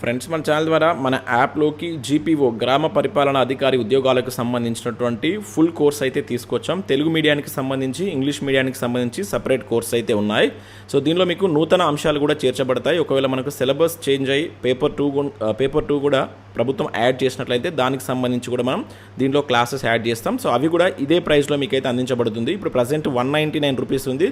Friends మన channel ద్వారా మన యాప్లోకి జీపీఓ గ్రామ పరిపాలన అధికారి ఉద్యోగాలకు సంబంధించినటువంటి ఫుల్ కోర్స్ అయితే తీసుకొచ్చాం. తెలుగు మీడియానికి సంబంధించి ఇంగ్లీష్ మీడియానికి సంబంధించి సపరేట్ కోర్స్ అయితే ఉన్నాయి. సో దీనిలో మీకు నూతన అంశాలు కూడా చేర్చబడతాయి. ఒకవేళ మనకు సిలబస్ చేంజ్ అయ్యి పేపర్ టూ పేపర్ టూ కూడా ప్రభుత్వం యాడ్ చేసినట్లయితే దానికి సంబంధించి కూడా మనం దీంట్లో క్లాసెస్ యాడ్ చేస్తాం. సో అవి కూడా ఇదే ప్రైస్లో మీకు అయితే అందించబడుతుంది. ఇప్పుడు present one ninety nine rupees ఉంది.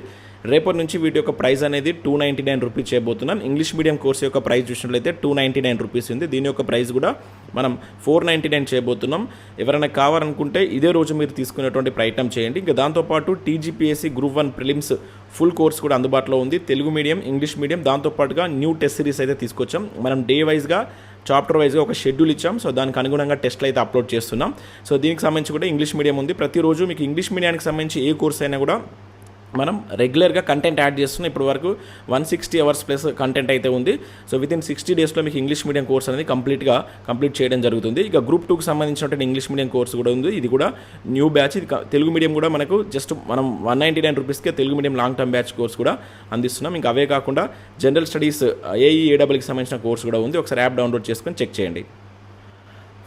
రేపటి నుంచి వీటి యొక్క ప్రైస్ అనేది టూ నైంటీ నైన్ రూపీస్ చేయబోతున్నాం. ఇంగ్లీష్ మీడియం కోర్స్ యొక్క ప్రైస్ చూసినట్లయితే టూ నైంటీ నైన్ రూపీస్ ఉంది. దీని యొక్క ప్రైస్ కూడా మనం ఫోర్ నైంటీ నైన్ చేయబోతున్నాం. ఎవరైనా కావాలనుకుంటే ఇదే రోజు మీరు తీసుకునేటువంటి ప్రయత్నం చేయండి. ఇంకా దాంతోపాటు TGPSC group one prelims full course కూడా అందుబాటులో ఉంది. తెలుగు మీడియం ఇంగ్లీష్ మీడియం దాంతోపాటుగా న్యూ టెస్ట్ సిరీస్ అయితే తీసుకొచ్చాం. మనం డే వైజ్గా చాప్టర్ వైజ్గా ఒక షెడ్యూల్ ఇచ్చాం. సో దానికి అనుగుణంగా టెస్ట్లు అయితే అప్లోడ్ చేస్తున్నాం. సో దీనికి సంబంధించి కూడా ఇంగ్లీష్ మీడియం ఉంది. ప్రతిరోజు మీకు ఇంగ్లీష్ మీడియానికి సంబంధించి ఏ కోర్స్ అయినా కూడా మనం రెగ్యులర్గా కంటెంట్ యాడ్ చేస్తున్నాం. ఇప్పటి వరకు one sixty hours plus content అయితే ఉంది. సో విత్ ఇన్ సిక్స్టీ డేస్లో మీకు ఇంగ్లీష్ మీడియం కోర్స్ అనేది కంప్లీట్గా కంప్లీట్ చేయడం జరుగుతుంది. ఇక గ్రూప్ టూకి సంబంధించినటువంటి ఇంగ్లీష్ మీడియం కోర్స్ కూడా ఉంది. ఇది కూడా న్యూ బ్యాచ్ ఇది తెలుగు మీడియం కూడా మనకు జస్ట్ మనం వన్ నైంటీ నైన్ రూపీస్కే Telugu medium long term batch course కూడా అందిస్తున్నాం. ఇంకా అవే కాకుండా జనరల్ స్టడీస్ ఏఈ ఏడబ్ల్యూకి సంబంధించిన కోర్స్ కూడా ఉంది. ఒకసారి యాప్ డౌన్లోడ్ చేసుకొని చెక్ చేయండి.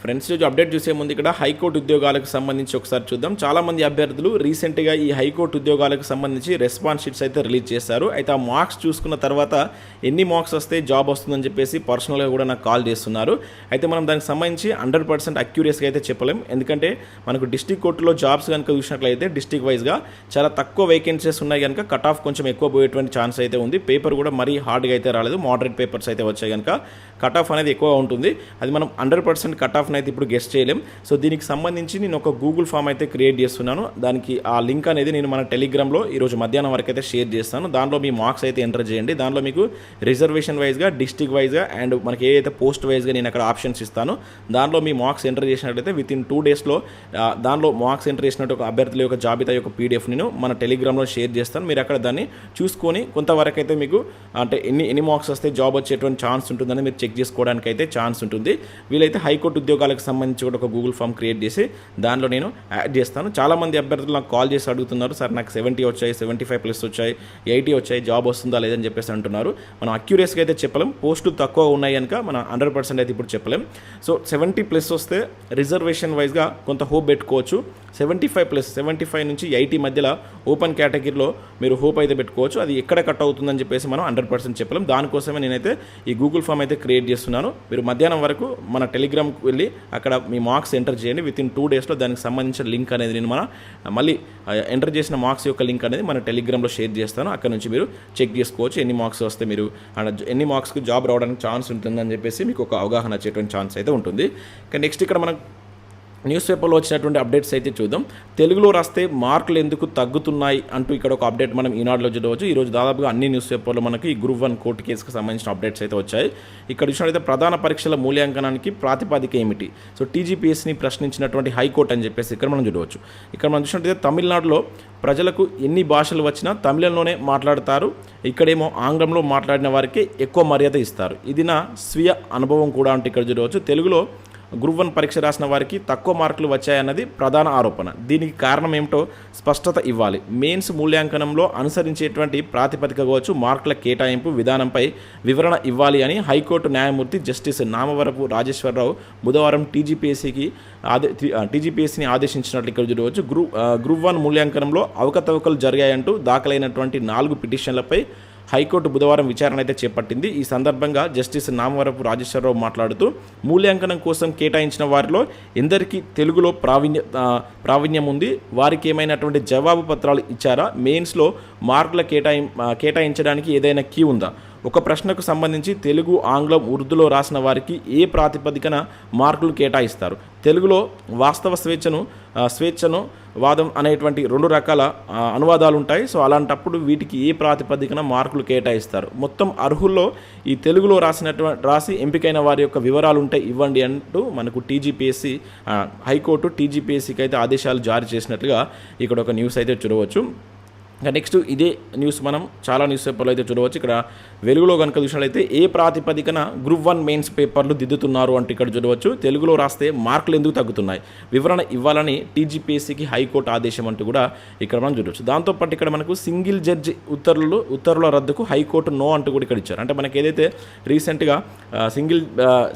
ఫ్రెండ్స్ రోజు అప్డేట్ చూసే ముందు ఇక్కడ హైకోర్టు ఉద్యోగాలకు సంబంధించి ఒకసారి చూద్దాం. చాలామంది అభ్యర్థులు రీసెంట్గా ఈ హైకోర్టు ఉద్యోగాలకు సంబంధించి రెస్పాన్స్ షీట్స్ అయితే రిలీజ్ చేశారు. అయితే ఆ మార్క్స్ చూసుకున్న తర్వాత ఎన్ని మార్క్స్ వస్తే జాబ్ వస్తుందని చెప్పేసి పర్సనల్గా కూడా నాకు కాల్ చేస్తున్నారు. అయితే మనం దానికి సంబంధించి హండ్రెడ్ పర్సెంట్ అక్యూరియస్గా అయితే చెప్పలేం. ఎందుకంటే మనకు డిస్టిక్ కోర్టులో జాబ్స్ కనుక చూసినట్లయితే డిస్టిక్ వైజ్గా చాలా తక్కువ వేకెన్సీస్ ఉన్నాయి కనుక కట్ ఆఫ్ కొంచెం ఎక్కువ పోయేటువంటి ఛాన్స్ అయితే ఉంది. పేపర్ కూడా మరీ హార్డ్గా అయితే రాలేదు. మోడరేట్ పేపర్స్ అయితే వచ్చాయి కనుక కట్ ఆఫ్ అనేది ఎక్కువ ఉంటుంది. అది మనం హండ్రెడ్ పర్సెంట్ కట్ ఆఫ్ అయితే ఇప్పుడు గెస్ట్ చేయలేం. సో దీనికి సంబంధించి నేను ఒక గూగుల్ ఫామ్ అయితే క్రియేట్ చేస్తున్నాను. దానికి ఆ లింక్ అనేది నేను మన టెలిగ్రామ్లో ఈరోజు మధ్యాహ్నం వరకు అయితే షేర్ చేస్తాను. దానిలో మీ మార్క్స్ అయితే ఎంటర్ చేయండి. దానిలో మీకు రిజర్వేషన్ వైజ్గా డిస్టిక్ వైజ్గా అండ్ మనకి ఏదైతే పోస్ట్ వైజ్గా నేను అక్కడ ఆప్షన్స్ ఇస్తాను దానిలో మీ మార్క్స్ ఎంటర్ చేసినట్లయితే విత్ ఇన్ టూ డేస్లో దానిలో మార్క్స్ ఎంటర్ చేసినట్టు ఒక అభ్యర్థుల యొక్క జాబితా యొక్క పీడిఎఫ్ నేను మన టెలిగ్రామ్లో షేర్ చేస్తాను. మీరు అక్కడ దాన్ని చూసుకొని కొంతవరకు అయితే మీకు అంటే ఎన్ని ఎన్ని మార్క్స్ వస్తే జాబ్ వచ్చేటువంటి ఛాన్స్ ఉంటుందని మీరు చెక్ చేసుకోవడానికి అయితే ఛాన్స్ ఉంటుంది. వీలైతే హైకోర్టు ఉద్యోగాలకు సంబంధించి కూడా ఒక గూగుల్ ఫామ్ క్రియేట్ చేసి దానిలో నేను యాడ్ చేస్తాను. చాలామంది అభ్యర్థులు నాకు కాల్ చేసి అడుగుతున్నారు సార్ నాకు సెవెంటీ వచ్చాయి సెవెంటీ ఫైవ్ ప్లస్ వచ్చాయి ఎయిటీ వచ్చాయి జాబ్ వస్తుందా లేదని చెప్పేసి అంటున్నారు. మనం అక్యూరియస్గా అయితే చెప్పలేం పోస్టులు తక్కువ ఉన్నాయి కనుక మనం హండ్రెడ్ పర్సెంట్ అయితే ఇప్పుడు చెప్పలేం. సో సెవెంటీ ప్లస్ వస్తే రిజర్వేషన్ వైజ్గా కొంత హోప్ పెట్టుకోవచ్చు. Seventy five plus seventy five నుంచి ఎయిటీ మధ్యలో ఓపెన్ కేటగిరీలో మీరు హోప్ అయితే పెట్టుకోవచ్చు. అది ఎక్కడ కట్ అవుతుందని చెప్పేసి మనం హండ్రెడ్ పర్సెంట్ చెప్పలేం. దానికోసమే నేనైతే ఈ గూగుల్ ఫామ్ అయితే క్రియేట్ చేస్తున్నాను. మీరు మధ్యాహ్నం వరకు మన టెలిగ్రామ్కి వెళ్ళి అక్కడ మీ మార్క్స్ ఎంటర్ చేయండి. విత్ ఇన్ టూ డేస్లో దానికి సంబంధించిన లింక్ అనేది నేను మన మళ్ళీ ఎంటర్ చేసిన మార్క్స్ యొక్క లింక్ అనేది మన టెలిగ్రామ్లో షేర్ చేస్తాను. అక్కడ నుంచి మీరు చెక్ చేసుకోవచ్చు ఎన్ని మార్క్స్ వస్తే మీరు ఎన్ని మార్క్స్కి జాబ్ రావడానికి ఛాన్స్ ఉంటుందని చెప్పేసి మీకు ఒక అవగాహన వచ్చేటువంటి ఛాన్స్ అయితే ఉంటుంది. ఇంకా నెక్స్ట్ ఇక్కడ మనం న్యూస్ పేపర్లో వచ్చినటువంటి అప్డేట్స్ అయితే చూద్దాం. తెలుగులో రాస్తే మార్కులు ఎందుకు తగ్గుతున్నాయి అంటూ ఇక్కడ ఒక అప్డేట్ మనం ఈనాడులో చూడవచ్చు. ఈరోజు దాదాపుగా అన్ని న్యూస్ పేపర్లో మనకి ఈ గ్రూప్ వన్ కోర్టు కేసుకు సంబంధించిన అప్డేట్స్ అయితే వచ్చాయి. ఇక్కడ చూసినట్లయితే ప్రధాన పరీక్షల మూల్యాంకనానికి ప్రాతిపాదిక ఏమిటి? సో టీజీపీఎస్ని ప్రశ్నించినటువంటి హైకోర్టు అని చెప్పేసి ఇక్కడ మనం చూడవచ్చు. ఇక్కడ మనం చూసినట్లయితే తమిళనాడులో ప్రజలకు ఎన్ని భాషలు వచ్చినా తమిళంలోనే మాట్లాడతారు. ఇక్కడేమో ఆంగ్లంలో మాట్లాడిన వారికి ఎక్కువ మర్యాద ఇస్తారు. ఇది నా స్వీయ అనుభవం కూడా అంటే ఇక్కడ చూడవచ్చు. తెలుగులో గ్రూప్ వన్ పరీక్ష రాసిన వారికి తక్కువ మార్కులు వచ్చాయన్నది ప్రధాన ఆరోపణ. దీనికి కారణం ఏమిటో స్పష్టత ఇవ్వాలి. మెయిన్స్ మూల్యాంకనంలో అనుసరించేటువంటి ప్రాతిపదిక కావచ్చు మార్కుల కేటాయింపు విధానంపై వివరణ ఇవ్వాలి అని హైకోర్టు న్యాయమూర్తి జస్టిస్ నామవరపు రాజేశ్వరరావు బుధవారం టీజీపీఎస్సీకి ఆదే టీజీపీఎస్సీని ఆదేశించినట్లు ఇక్కడ చూడవచ్చు. గ్రూప్ గ్రూప్ వన్ మూల్యాంకనంలో అవకతవకలు జరిగాయంటూ దాఖలైనటువంటి నాలుగు పిటిషన్లపై హైకోర్టు బుధవారం విచారణ అయితే చేపట్టింది. ఈ సందర్భంగా జస్టిస్ నామవరపు రాజేశ్వరరావు మాట్లాడుతూ మూల్యాంకనం కోసం కేటాయించిన వారిలో ఎందరికీ తెలుగులో ప్రావీణ్య ప్రావీణ్యం ఉంది. వారికి ఏమైనటువంటి జవాబు పత్రాలు ఇచ్చారా? మెయిన్స్లో మార్కుల కేటాయి కేటాయించడానికి ఏదైనా కీ ఉందా? ఒక ప్రశ్నకు సంబంధించి తెలుగు ఆంగ్లం ఉర్దూలో రాసిన వారికి ఏ ప్రాతిపదికన మార్కులు కేటాయిస్తారు? తెలుగులో వాస్తవ స్వేచ్ఛను స్వేచ్ఛను వాదం అనేటువంటి రెండు రకాల అనువాదాలు ఉంటాయి సో అలాంటప్పుడు వీటికి ఏ ప్రాతిపదికన మార్కులు కేటాయిస్తారు? మొత్తం అర్హుల్లో ఈ తెలుగులో రాసినటువంటి రాసి ఎంపికైన వారి యొక్క వివరాలు ఉంటాయి ఇవ్వండి అంటూ మనకు టీజీపీఎస్సీ హైకోర్టు టీజీపీఎస్సీకి అయితే ఆదేశాలు జారీ చేసినట్లుగా ఇక్కడ ఒక న్యూస్ అయితే చూడవచ్చు. ఇంకా నెక్స్ట్ ఇదే న్యూస్ మనం చాలా న్యూస్ పేపర్లో అయితే చూడవచ్చు. ఇక్కడ వెలుగులో కనుక చూసినట్లయితే ఏ ప్రాతిపదికన గ్రూప్ వన్ మెయిన్స్ పేపర్లు దిద్దుతున్నారు అంటే ఇక్కడ చూడవచ్చు. తెలుగులో రాస్తే మార్కులు ఎందుకు తగ్గుతున్నాయి? వివరణ ఇవ్వాలని టీజీపీఎస్సీకి హైకోర్టు ఆదేశం అంటూ కూడా ఇక్కడ మనం చూడవచ్చు. దాంతోపాటు ఇక్కడ మనకు సింగిల్ జడ్జి ఉత్తర్వులు ఉత్తర్వుల రద్దుకు హైకోర్టు నో అంటూ కూడా ఇక్కడ ఇచ్చారు. అంటే మనకి ఏదైతే రీసెంట్గా సింగిల్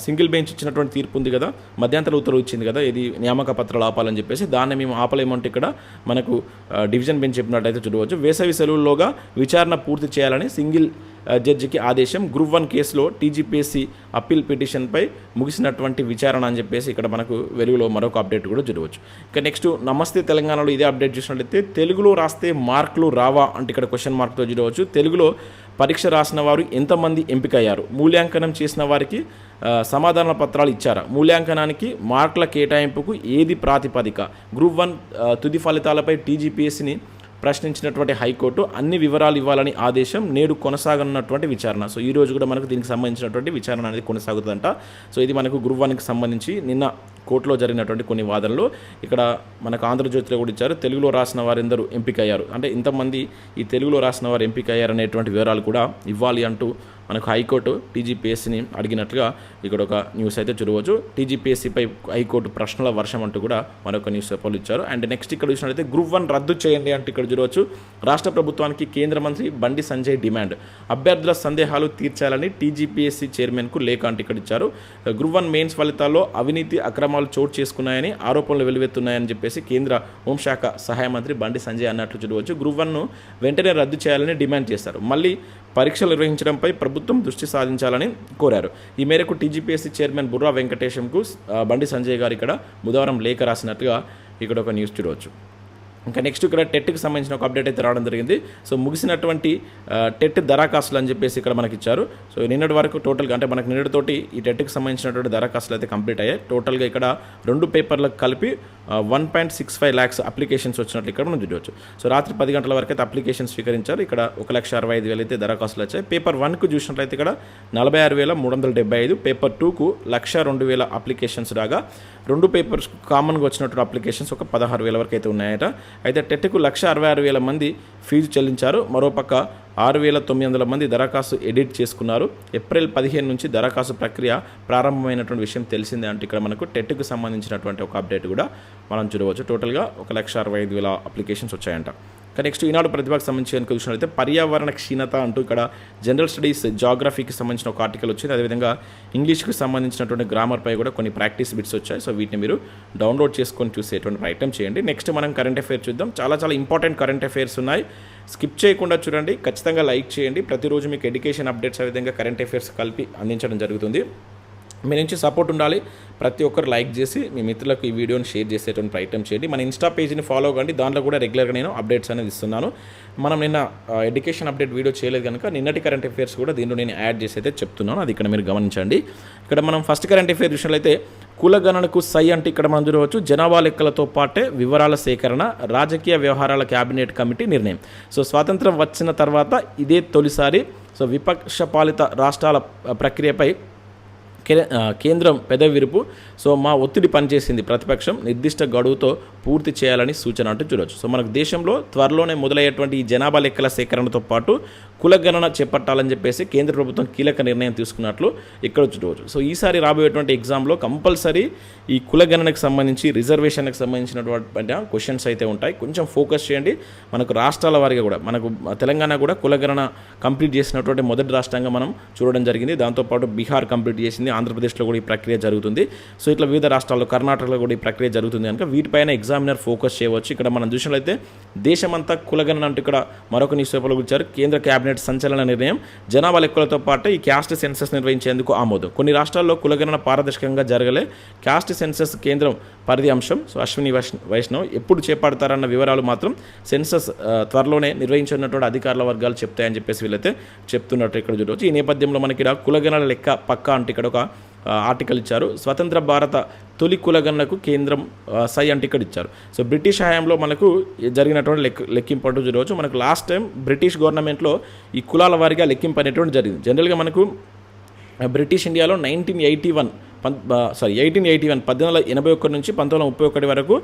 సింగిల్ బెంచ్ ఇచ్చినటువంటి తీర్పు ఉంది కదా మధ్యంతర ఉత్తర్వు ఇచ్చింది కదా ఇది నియామక పత్రాలు ఆపాలని చెప్పేసి దాన్ని మేము ఆపలేమంటే ఇక్కడ మనకు డివిజన్ బెంచ్ చెప్పినట్టయితే చూడవచ్చు. వేసవి సెలవుల్లోగా విచారణ పూర్తి చేయాలని సింగిల్ జడ్జికి ఆదేశం. గ్రూప్ వన్ కేసులో టీజీపీఎస్సీ అప్పీల్ పిటిషన్పై ముగిసినటువంటి విచారణ అని చెప్పేసి ఇక్కడ మనకు వెలుగులో మరొక అప్డేట్ కూడా చూడవచ్చు ఇక నెక్స్ట్ నమస్తే తెలంగాణలో ఇదే అప్డేట్ చూసినట్లయితే తెలుగులో రాస్తే మార్కులు రావా అంటే ఇక్కడ క్వశ్చన్ మార్క్తో చూడవచ్చు తెలుగులో పరీక్ష రాసిన వారు ఎంతమంది ఎంపికయ్యారు? మూల్యాంకనం చేసిన వారికి సమాధాన పత్రాలు ఇచ్చారా? మూల్యాంకనానికి మార్కుల కేటాయింపుకు ఏది ప్రాతిపదిక? గ్రూప్ వన్ తుది ఫలితాలపై టీజీపీఎస్సీని ప్రశ్నించినటువంటి హైకోర్టు అన్ని వివరాలు ఇవ్వాలని ఆదేశం నేడు కొనసాగనున్నటువంటి విచారణ. సో ఈ రోజు కూడా మనకు దీనికి సంబంధించినటువంటి విచారణ అనేది కొనసాగుతుందంట. సో ఇది మనకు గురువానికి సంబంధించి నిన్న కోర్టులో జరిగినటువంటి కొన్ని వాదనలు. ఇక్కడ మనకు ఆంధ్రజ్యోతిలో కూడా ఇచ్చారు తెలుగులో రాసిన వారెందరూ ఎంపికయ్యారు. అంటే ఇంతమంది ఈ తెలుగులో రాసిన వారు ఎంపికయ్యారు అనేటువంటి వివరాలు కూడా ఇవ్వాలి అంటూ మనకు హైకోర్టు టీజీపీఎస్సీని అడిగినట్లుగా ఇక్కడ ఒక న్యూస్ అయితే చూడవచ్చు. టీజీపీఎస్సీపై హైకోర్టు ప్రశ్నల వర్షం అంటూ కూడా మరొక న్యూస్ పేపర్లు ఇచ్చారు. అండ్ నెక్స్ట్ ఇక్కడ చూసినట్లయితే గ్రూప్ వన్ రద్దు చేయండి అంటూ ఇక్కడ చూడవచ్చు. రాష్ట్ర ప్రభుత్వానికి కేంద్ర మంత్రి బండి సంజయ్ డిమాండ్. అభ్యర్థుల సందేహాలు తీర్చాలని టీజీపీఎస్సీ చైర్మన్కు లేఖ అంటూ ఇక్కడ ఇచ్చారు. గ్రూప్ వన్ మెయిన్స్ ఫలితాల్లో అవినీతి అక్రమాలు చోటు చేసుకున్నాయని ఆరోపణలు వెలువెత్తున్నాయని చెప్పేసి కేంద్ర హోంశాఖ సహాయ మంత్రి బండి సంజయ్ అన్నట్లు చూడవచ్చు. గ్రూప్ వన్ను వెంటనే రద్దు చేయాలని డిమాండ్ చేశారు. మళ్ళీ పరీక్షలు నిర్వహించడంపై ప్రభుత్వం దృష్టి సాధించాలని కోరారు. ఈ మేరకు టీజీపీఎస్సీ చైర్మన్ బుర్రా వెంకటేశంకు బండి సంజయ్ గారు ఇక్కడ బుధవారం లేఖ రాసినట్టుగా ఇక్కడ ఒక న్యూస్ చూడవచ్చు. ఇంకా నెక్స్ట్ ఇక్కడ టెట్కి సంబంధించిన ఒక అప్డేట్ అయితే రావడం జరిగింది. సో ముగిసినటువంటి టెట్ దరఖాస్తులు అని చెప్పేసి ఇక్కడ మనకి ఇచ్చారు సో నిన్నటి వరకు టోటల్గా అంటే మనకి నిన్నటితోటి ఈ టెట్కి సంబంధించినటువంటి దరఖాస్తులు అయితే కంప్లీట్ అయ్యాయి. టోటల్గా ఇక్కడ రెండు పేపర్లకు కలిపి one point six five lakhs applications వచ్చినట్లు ఇక్కడ మనం చూడవచ్చు. సో రాత్రి పది గంటల వరకు అయితే అప్లికేషన్ స్వీకరించారు. ఇక్కడ ఒక లక్ష అరవై ఐదు వేలు అయితే దరఖాస్తులు వచ్చాయి. పేపర్ వన్కు చూసినట్లయితే ఇక్కడ నలభై ఆరు వేల మూడు వందల డెబ్బై ఐదు పేపర్ టూకు లక్ష రెండు వేల అప్లికేషన్స్ రాగా రెండు పేపర్స్ కామన్గా వచ్చినటువంటి అప్లికేషన్స్ ఒక పదహారు వేల వరకు అయితే ఉన్నాయట. అయితే టెట్కు లక్ష అరవై ఆరు వేల మంది ఫీజు చెల్లించారు. మరోపక్క ఆరు వేల తొమ్మిది వందల మంది దరఖాస్తు ఎడిట్ చేసుకున్నారు. ఏప్రిల్ పదిహేను నుంచి దరఖాస్తు ప్రక్రియ ప్రారంభమైనటువంటి విషయం తెలిసిందే అంటే ఇక్కడ మనకు టెట్కు సంబంధించినటువంటి ఒక అప్డేట్ కూడా మనం చూడవచ్చు. టోటల్గా ఒక లక్ష అరవై ఐదు వేల అప్లికేషన్స్ వచ్చాయంట. నెక్స్ట్ ఈనాడు ప్రతిభకు సంబంధించి కనుక చూసినట్లయితే పర్యావరణ క్షీణత అంటూ ఇక్కడ జనరల్ స్టడీస్ జాగ్రఫీకి సంబంధించిన ఒక ఆర్టికల్ వచ్చింది. అదేవిధంగా ఇంగ్లీష్కి సంబంధించినటువంటి గ్రామర్పై కూడా కొన్ని ప్రాక్టీస్ బిట్స్ వచ్చాయి. సో వీటిని మీరు డౌన్లోడ్ చేసుకొని చూసేటువంటి ప్రయత్నం చేయండి. నెక్స్ట్ మనం కరెంట్ అఫైర్ చూద్దాం. చాలా చాలా ఇంపార్టెంట్ కరెంట్ అఫైర్స్ ఉన్నాయి. స్కిప్ చేయకుండా చూడండి. ఖచ్చితంగా లైక్ చేయండి. ప్రతిరోజు మీకు ఎడ్యుకేషన్ అప్డేట్స్ అదేవిధంగా కరెంట్ అఫైర్స్ కలిపి అందించడం జరుగుతుంది. మీ నుంచి సపోర్ట్ ఉండాలి. ప్రతి ఒక్కరు లైక్ చేసి మీ మిత్రులకు ఈ వీడియోని షేర్ చేసేటువంటి ప్రయత్నం చేయండి. మన ఇన్స్టా పేజ్ని ఫాలో కండి. దాంట్లో కూడా రెగ్యులర్గా నేను అప్డేట్స్ అనేది ఇస్తున్నాను. మనం నిన్న ఎడ్యుకేషన్ అప్డేట్ వీడియో చేయలేదు కనుక నిన్నటి కరెంట్ అఫైర్స్ కూడా దీంట్లో నేను యాడ్ చేసి అయితే చెప్తున్నాను. అది ఇక్కడ మీరు గమనించండి. ఇక్కడ మనం ఫస్ట్ కరెంట్ అఫైర్ విషయంలో కులగణనకు సై అంటే ఇక్కడ మనం చూడవచ్చు. జనాభా లెక్కలతో పాటే వివరాల సేకరణ రాజకీయ వ్యవహారాల క్యాబినెట్ కమిటీ నిర్ణయం. సో స్వాతంత్రం వచ్చిన తర్వాత ఇదే తొలిసారి సో విపక్ష పాలిత రాష్ట్రాల ప్రక్రియపై కేంద్రం పెదవిరుపు. సో మా ఒత్తిడి పనిచేసింది ప్రతిపక్షం. నిర్దిష్ట గడువుతో పూర్తి చేయాలని సూచన అంటూ చూడవచ్చు సో మనకు దేశంలో త్వరలోనే మొదలయ్యేటువంటి ఈ జనాభా లెక్కల సేకరణతో పాటు కులగణన చేపట్టాలని చెప్పేసి కేంద్ర ప్రభుత్వం కీలక నిర్ణయం తీసుకున్నట్లు ఇక్కడ చూడవచ్చు. సో ఈసారి రాబోయేటువంటి ఎగ్జామ్లో కంపల్సరీ ఈ కులగణనకు సంబంధించి రిజర్వేషన్కి సంబంధించినటువంటి క్వశ్చన్స్ అయితే ఉంటాయి. కొంచెం ఫోకస్ చేయండి. మనకు రాష్ట్రాల వారిగా కూడా మనకు తెలంగాణ కూడా కులగణన కంప్లీట్ చేసినటువంటి మొదటి రాష్ట్రంగా మనం చూడడం జరిగింది. దాంతోపాటు బీహార్ కంప్లీట్ చేసింది. ఆంధ్రప్రదేశ్లో కూడా ఈ ప్రక్రియ జరుగుతుంది. సో ఇట్లా వివిధ రాష్ట్రాల్లో కర్ణాటకలో కూడా ఈ ప్రక్రియ జరుగుతుంది కనుక వీటిపైన ఎగ్జామినర్ ఫోకస్ చేయవచ్చు. ఇక్కడ మనం చూసినట్లయితే దేశమంతా కులగణన అంటూ ఇక్కడ మరొక న్యూస్ పేపర్లో ఇచ్చారు కేంద్ర క్యాబినెట్ కేబినెట్ సంచలన నిర్ణయం. జనాభా లెక్కలతో పాటు ఈ క్యాస్ట్ సెన్సస్ నిర్వహించేందుకు ఆమోదం. కొన్ని రాష్ట్రాల్లో కులగణన పారదర్శకంగా జరగలే క్యాస్ట్ సెన్సస్ కేంద్రం పరిధి అంశం. సో అశ్విని వైష్ణ- వైష్ణవ్ ఎప్పుడు చేపడతారన్న వివరాలు మాత్రం సెన్సస్ త్వరలోనే నిర్వహించనున్నటువంటి అధికారుల వర్గాలు చెప్తాయని చెప్పేసి వీళ్ళైతే చెప్తున్నట్టు ఇక్కడ చూడవచ్చు. ఈ నేపథ్యంలో మనకి ఇక్కడ కులగణన లెక్క పక్క అంటే ఇక్కడ ఒక ఆర్టికల్ ఇచ్చారు. స్వతంత్ర భారత తొలి కులగన్నకు కేంద్రం సై అంటే ఇక్కడ ఇచ్చారు. సో బ్రిటిష్ హయాంలో మనకు జరిగినటువంటి లెక్క లెక్కింపు అంటూ చూడవచ్చు. మనకు లాస్ట్ టైం బ్రిటిష్ గవర్నమెంట్లో ఈ కులాల వారిగా లెక్కింపు అనేటువంటి జరిగింది. జనరల్గా మనకు బ్రిటిష్ ఇండియాలో nineteen eighty one sorry eighteen eighty one పద్దెనిమిది వందల ఎనభై ఒకటి నుంచి పంతొమ్మిది వందల ముప్పై ఒకటి వరకు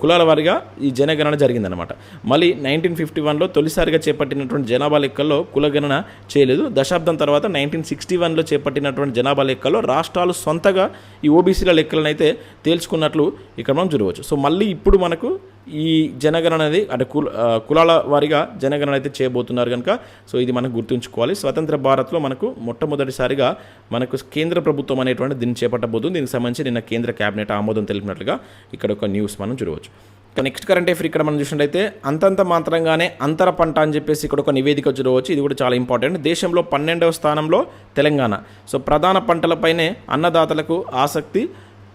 కులాల వారిగా ఈ జనగణన జరిగిందనమాట మళ్ళీ నైన్టీన్ ఫిఫ్టీ వన్లో తొలిసారిగా చేపట్టినటువంటి జనాభా లెక్కల్లో కులగణన చేయలేదు. దశాబ్దం తర్వాత నైన్టీన్ సిక్స్టీ వన్లో చేపట్టినటువంటి జనాభా లెక్కల్లో రాష్ట్రాలు సొంతగా ఈ ఓబీసీల లెక్కలను అయితే తేల్చుకున్నట్లు ఇక్కడ మనం చూడవచ్చు. సో మళ్ళీ ఇప్పుడు మనకు ఈ జనగణన అనేది అంటే కుల కులాల వారిగా జనగణన అయితే చేయబోతున్నారు కనుక సో ఇది మనకు గుర్తుంచుకోవాలి. స్వతంత్ర భారత్లో మనకు మొట్టమొదటిసారిగా మనకు కేంద్ర ప్రభుత్వం అనేటువంటి దీన్ని చేపట్టబోతుంది. దీనికి సంబంధించి నిన్న కేంద్ర కేబినెట్ ఆమోదం తెలిపినట్లుగా ఇక్కడ ఒక న్యూస్ మనం చూడవచ్చు. నెక్స్ట్ కరెంట్ అఫేర్ ఇక్కడ మనం చూసినట్టయితే అంతంత మాత్రంగానే అంతర పంట అని చెప్పేసి ఇక్కడ ఒక నివేదిక చూడవచ్చు. ఇది కూడా చాలా ఇంపార్టెంట్ దేశంలో పన్నెండవ స్థానంలో తెలంగాణ. సో ప్రధాన పంటలపైనే అన్నదాతలకు ఆసక్తి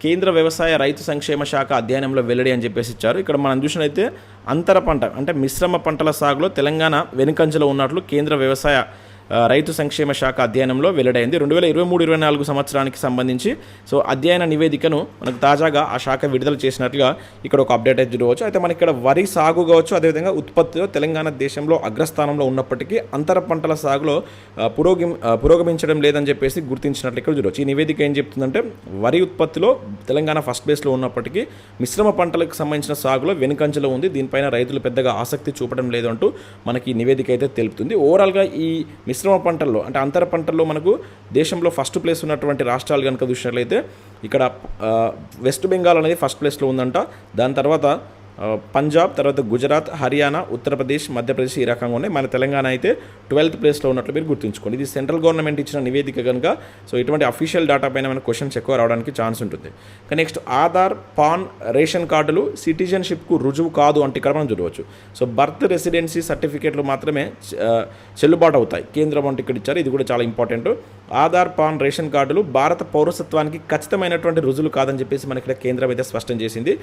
కేంద్ర వ్యవసాయ రైతు సంక్షేమ శాఖ అధ్యయనంలో వెల్లడి అని చెప్పేసి ఇచ్చారు. ఇక్కడ మనం చూసినైతే అంతర పంట అంటే మిశ్రమ పంటల సాగులో తెలంగాణ వెనుకంజలో ఉన్నట్లు కేంద్ర వ్యవసాయ రైతు సంక్షేమ శాఖ అధ్యయనంలో వెల్లడైంది. రెండు వేల ఇరవై మూడు ఇరవై నాలుగు సంవత్సరానికి సంబంధించి సో అధ్యయన నివేదికను మనకు తాజాగా ఆ శాఖ విడుదల చేసినట్లుగా ఇక్కడ ఒక అప్డేట్ అయితే చూడవచ్చు. అయితే మనకి ఇక్కడ వరి సాగు కావచ్చు అదేవిధంగా ఉత్పత్తిలో తెలంగాణ దేశంలో అగ్రస్థానంలో ఉన్నప్పటికీ అంతర పంటల సాగులో ఆ, పురోగమి పురోగమించడం లేదని చెప్పేసి గుర్తించినట్లు ఇక్కడ చూడవచ్చు. ఈ నివేదిక ఏం చెప్తుందంటే వరి ఉత్పత్తిలో తెలంగాణ ఫస్ట్ ప్లేస్లో ఉన్నప్పటికీ మిశ్రమ పంటలకు సంబంధించిన సాగులో వెనుకంచెలో ఉంది. దీనిపైన రైతులు పెద్దగా ఆసక్తి చూపడం లేదంటూ మనకి నివేదిక అయితే తెలుపుతుంది. ఓవరాల్గా ఈ మిశ్రమ పంటల్లో అంటే అంతర పంటల్లో మనకు దేశంలో ఫస్ట్ ప్లేస్ ఉన్నటువంటి రాష్ట్రాలు కనుక చూసినట్లయితే ఇక్కడ వెస్ట్ బెంగాల్ అనేది ఫస్ట్ ప్లేస్లో ఉందంట. దాని తర్వాత పంజాబ్ తర్వాత గుజరాత్ హర్యానా ఉత్తరప్రదేశ్ మధ్యప్రదేశ్ ఈ రకంగా ఉన్నాయి. మన తెలంగాణ అయితే ట్వెల్త్ ప్లేస్లో ఉన్నట్లు మీరు గుర్తుంచుకోండి. ఇది సెంట్రల్ గవర్నమెంట్ ఇచ్చిన నివేదిక కనుక సో ఇటువంటి అఫీషియల్ డేటా పైన మన క్వశ్చన్స్ ఎక్కువ రావడానికి ఛాన్స్ ఉంటుంది. కానీ నెక్స్ట్ ఆధార్ పాన్ రేషన్ కార్డులు సిటిజన్షిప్కు రుజువు కాదు అంటే ఇక్కడ మనం చూడవచ్చు. సో బర్త్ రెసిడెన్సీ సర్టిఫికేట్లు మాత్రమే చెల్లుబాటు అవుతాయి. కేంద్రం అంటే ఇక్కడ ఇచ్చారు. ఇది కూడా చాలా ఇంపార్టెంట్ ఆధార్ పాన్ రేషన్ కార్డులు భారత పౌరసత్వానికి ఖచ్చితమైనటువంటి రుజువులు కాదని చెప్పేసి మనకి ఇక్కడ కేంద్రం అయితే స్పష్టం చేసింది.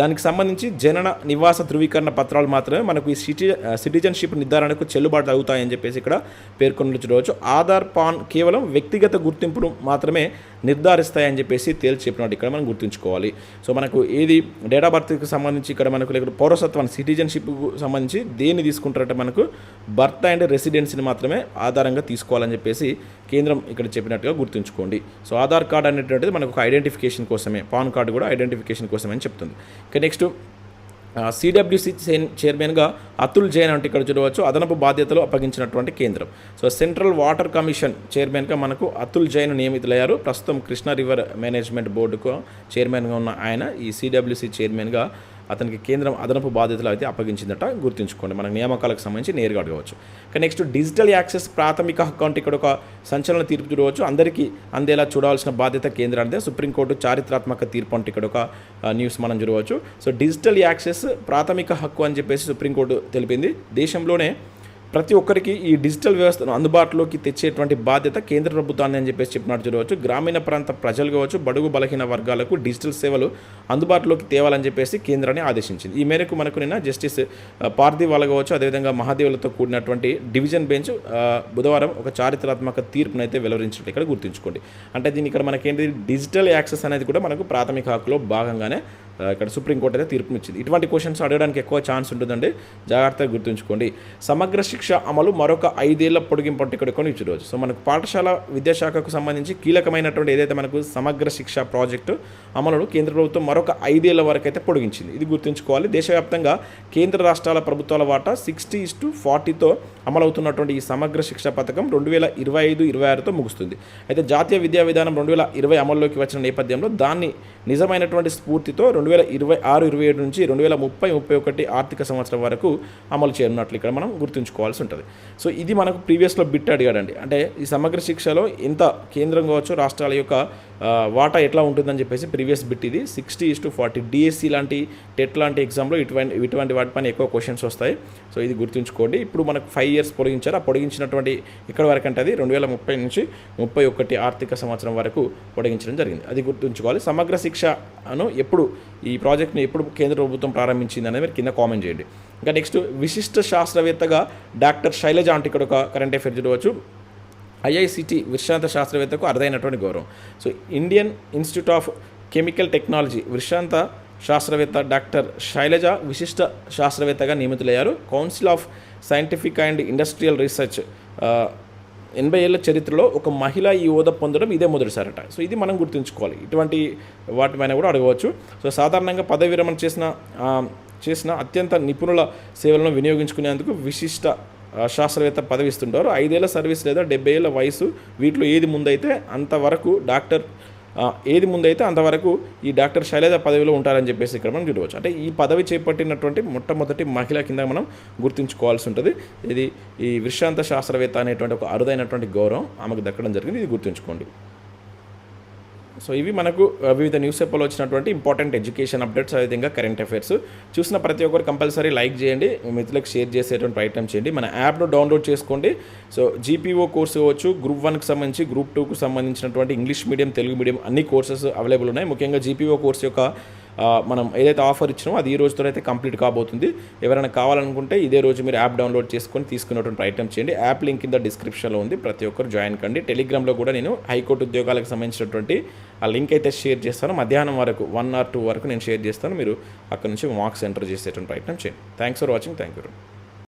దానికి సంబంధించి జనన నివాస ధృవీకరణ పత్రాలు మాత్రమే మనకు ఈ సిటి సిటిజన్షిప్ నిర్ధారణకు చెల్లుబాటు అవుతాయని చెప్పేసి ఇక్కడ పేర్కొని చూడవచ్చు ఆధార్ పాన్ కేవలం వ్యక్తిగత గుర్తింపును మాత్రమే నిర్ధారిస్తాయని చెప్పేసి తేల్చి చెప్పినట్టు ఇక్కడ మనం గుర్తుంచుకోవాలి. సో మనకు ఏది డేట్ ఆఫ్ బర్త్కి సంబంధించి ఇక్కడ మనకు లేకపోతే పౌరసత్వాన్ని సిటిజన్షిప్కు సంబంధించి దేన్ని తీసుకుంటారంటే మనకు? బర్త్ అండ్ రెసిడెన్సీని మాత్రమే ఆధారంగా తీసుకోవాలని చెప్పేసి కేంద్రం ఇక్కడ చెప్పినట్టుగా గుర్తుంచుకోండి. సో ఆధార్ కార్డ్ అనేటువంటిది మనకు ఒక ఐడెంటిఫికేషన్ కోసమే పాన్ కార్డు కూడా ఐడెంటిఫికేషన్ కోసమే అని చెప్తుంది. ఇక నెక్స్ట్ సిడబ్ల్యూసి చైర్మన్గా అతుల్ జైన్ అంటే ఇక్కడ చూడవచ్చు. అదనపు బాధ్యతలు అప్పగించినటువంటి కేంద్రం. సో సెంట్రల్ వాటర్ కమిషన్ చైర్మన్గా మనకు అతుల్ జైన్ నియమితులయ్యారు. ప్రస్తుతం కృష్ణా రివర్ మేనేజ్మెంట్ బోర్డుకు చైర్మన్గా ఉన్న ఆయన ఈ సిడబ్ల్యూసి చైర్మన్గా అతనికి కేంద్రం అదనపు బాధ్యతలు అయితే అప్పగించిందట గుర్తుంచుకోండి. మన నియామకాలకు సంబంధించి నేరుగా అడగవచ్చు. కానీ నెక్స్ట్ డిజిటల్ యాక్సెస్ ప్రాథమిక హక్కు అంటే ఇక్కడ ఒక సంచలన తీర్పు చూడవచ్చు. అందరికీ అందేలా చూడాల్సిన బాధ్యత కేంద్రానిదే. సుప్రీంకోర్టు చారిత్రాత్మక తీర్పు అంటే ఇక్కడ ఒక న్యూస్ మనం చూడవచ్చు. సో డిజిటల్ యాక్సెస్ ప్రాథమిక హక్కు అని చెప్పేసి సుప్రీంకోర్టు తెలిపింది. దేశంలోనే ప్రతి ఒక్కరికి ఈ డిజిటల్ వ్యవస్థను అందుబాటులోకి తెచ్చేటువంటి బాధ్యత కేంద్ర ప్రభుత్వాన్ని అని చెప్పేసి చెప్పినట్టు చూడవచ్చు. గ్రామీణ ప్రాంత ప్రజలు కావచ్చు బడుగు బలహీన వర్గాలకు డిజిటల్ సేవలు అందుబాటులోకి తేవాలని చెప్పేసి కేంద్రాన్ని ఆదేశించింది. ఈ మేరకు మనకు నిన్న జస్టిస్ పార్థివాల కావచ్చు అదేవిధంగా మహాదేవులతో కూడినటువంటి డివిజన్ బెంచ్ బుధవారం ఒక చారిత్రాత్మక తీర్పును అయితే వెలువరించినట్టు ఇక్కడ గుర్తుంచుకోండి. అంటే దీని ఇక్కడ మనకేంటి డిజిటల్ యాక్సెస్ అనేది కూడా మనకు ప్రాథమిక హక్కులో భాగంగానే ఇక్కడ సుప్రీంకోర్టు అయితే తీర్పునిచ్చింది. ఇటువంటి క్వశ్చన్స్ అడగడానికి ఎక్కువ ఛాన్స్ ఉంటుందండి. జాగ్రత్తగా గుర్తుంచుకోండి. సమగ్ర శిక్ష అమలు మరొక ఐదేళ్ళ పొడిగింపు అంటే ఇక్కడ కొన్ని ఇచ్చిన రోజు సో మనకు పాఠశాల విద్యాశాఖకు సంబంధించి కీలకమైనటువంటి ఏదైతే మనకు సమగ్ర శిక్ష ప్రాజెక్టు అమలును కేంద్ర ప్రభుత్వం మరొక ఐదేళ్ళ వరకు అయితే పొడిగించింది. ఇది గుర్తుంచుకోవాలి. దేశవ్యాప్తంగా కేంద్ర రాష్ట్రాల ప్రభుత్వాల వాటా సిక్స్టీ ఇస్ టు ఫార్టీతో అమలవుతున్నటువంటి ఈ సమగ్ర శిక్ష పథకం రెండు వేల ఇరవై ఐదు ఇరవై ఆరుతో ముగుస్తుంది. అయితే జాతీయ విద్యా విధానం రెండు వేల ఇరవై అమల్లోకి వచ్చిన నేపథ్యంలో దాన్ని నిజమైనటువంటి స్ఫూర్తితో రెండు రెండు వేల ఇరవై ఆరు ఇరవై ఏడు నుంచి రెండు వేల ముప్పై ముప్పై ఒకటి ఆర్థిక సంవత్సరం వరకు అమలు చేయనున్నట్లు ఇక్కడ మనం గుర్తుంచుకోవాల్సి ఉంటుంది. సో ఇది మనకు ప్రీవియస్లో బిట్ అడిగాడండి. అంటే ఈ సమగ్ర శిక్షలో ఎంత కేంద్రం కావచ్చు రాష్ట్రాల యొక్క వాటా ఎట్లా ఉంటుందని చెప్పేసి ప్రీవియస్ బిట్ ఇది. Sixty is to forty DSC లాంటి టెట్ లాంటి ఎగ్జామ్లో ఇటువంటి ఇటువంటి వాటిపైన ఎక్కువ క్వశ్చన్స్ వస్తాయి. సో ఇది గుర్తుంచుకోండి. ఇప్పుడు మనకు ఫైవ్ ఇయర్స్ పొడిగించారు. ఆ పొడిగించినటువంటి ఇక్కడ వరకు అంటే అది రెండు వేల ముప్పై నుంచి ముప్పై ఒకటి ఆర్థిక సంవత్సరం వరకు పొడిగించడం జరిగింది. అది గుర్తుంచుకోవాలి. సమగ్ర శిక్ష అను ఎప్పుడు ఈ ప్రాజెక్ట్ని ఎప్పుడు కేంద్ర ప్రభుత్వం ప్రారంభించింది అనేది మీరు కింద కామెంట్ చేయండి. ఇంకా నెక్స్ట్ విశిష్ట శాస్త్రవేత్తగా డాక్టర్ శైలజ అంటే ఇక్కడ ఒక కరెంట్ అఫేర్ చూడవచ్చు. ఐఐసిటి విశ్రాంత శాస్త్రవేత్తకు అరుదైనటువంటి గౌరవం. So Indian Institute of Chemical Technology విశ్రాంత శాస్త్రవేత్త డాక్టర్ శైలజ విశిష్ట శాస్త్రవేత్తగా నియమితులయ్యారు. Council of Scientific and Industrial Research ఎనభై ఏళ్ళ చరిత్రలో ఒక మహిళ ఈ హోదా పొందడం ఇదే మొదటిసారట. సో ఇది మనం గుర్తుంచుకోవాలి. ఇటువంటి వాటిపైన కూడా అడగవచ్చు. సో సాధారణంగా పదవి విరమణ చేసిన చేసిన అత్యంత నిపుణుల సేవలను వినియోగించుకునేందుకు విశిష్ట శాస్త్రవేత్త పదవి ఇస్తుంటారు ఐదేళ్ళ సర్వీస్ లేదా డెబ్బై ఏళ్ళ వయసు వీటిలో ఏది ముందైతే అంతవరకు డాక్టర్ ఏది ముందైతే అంతవరకు ఈ డాక్టర్ శైలజ పదవిలో ఉంటారని చెప్పేసి ఇక్కడ మనం చూడవచ్చు. అంటే ఈ పదవి చేపట్టినటువంటి మొట్టమొదటి మహిళ కింద మనం గుర్తుంచుకోవాల్సి ఉంటుంది. ఇది ఈ విశ్రాంత శాస్త్రవేత్త అనేటువంటి ఒక అరుదైనటువంటి గౌరవం. ఆమెకు దక్కడం జరిగింది. ఇది గుర్తుంచుకోండి. సో ఇవి మనకు వివిధ న్యూస్ పేపర్లో వచ్చినటువంటి ఇంపార్టెంట్ ఎడ్యుకేషన్ అప్డేట్స్ అదేవిధంగా కరెంట్ అఫైర్స్ చూసిన ప్రతి ఒక్కరు కంపల్సరీ లైక్ చేయండి మిత్రులకు షేర్ చేసేటువంటి ప్రయత్నం చేయండి. మన యాప్ను డౌన్లోడ్ చేసుకోండి. సో జీపీఓ కోర్సు ఇవ్వచ్చు గ్రూప్ వన్కి సంబంధించి గ్రూప్ టూకు సంబంధించినటువంటి ఇంగ్లీష్ మీడియం తెలుగు మీడియం అన్ని కోర్సెస్ అవైలబుల్ ఉన్నాయి. ముఖ్యంగా జీపీఓ కోర్స్ యొక్క మనం ఏదైతే ఆఫర్ ఇచ్చినామో అది ఈ రోజుతో అయితే కంప్లీట్ కాబోతుంది. ఎవరైనా కావాలనుకుంటే ఇదే రోజు మీరు యాప్ డౌన్లోడ్ చేసుకొని తీసుకునేటువంటి ప్రయత్నం చేయండి. యాప్ లింక్ కింద డిస్క్రిప్షన్లో ఉంది. ప్రతి ఒక్కరు జాయిన్ కండి. టెలిగ్రామ్లో కూడా నేను హైకోర్టు ఉద్యోగాలకు సంబంధించినటువంటి ఆ లింక్ అయితే షేర్ చేస్తాను. మధ్యాహ్నం వరకు వన్ ఆర్ టూ వరకు నేను షేర్ చేస్తాను. మీరు అక్కడ నుంచి మార్క్స్ ఎంటర్ చేసేటువంటి ప్రయత్నం చేయండి. Thanks for watching. Thank you.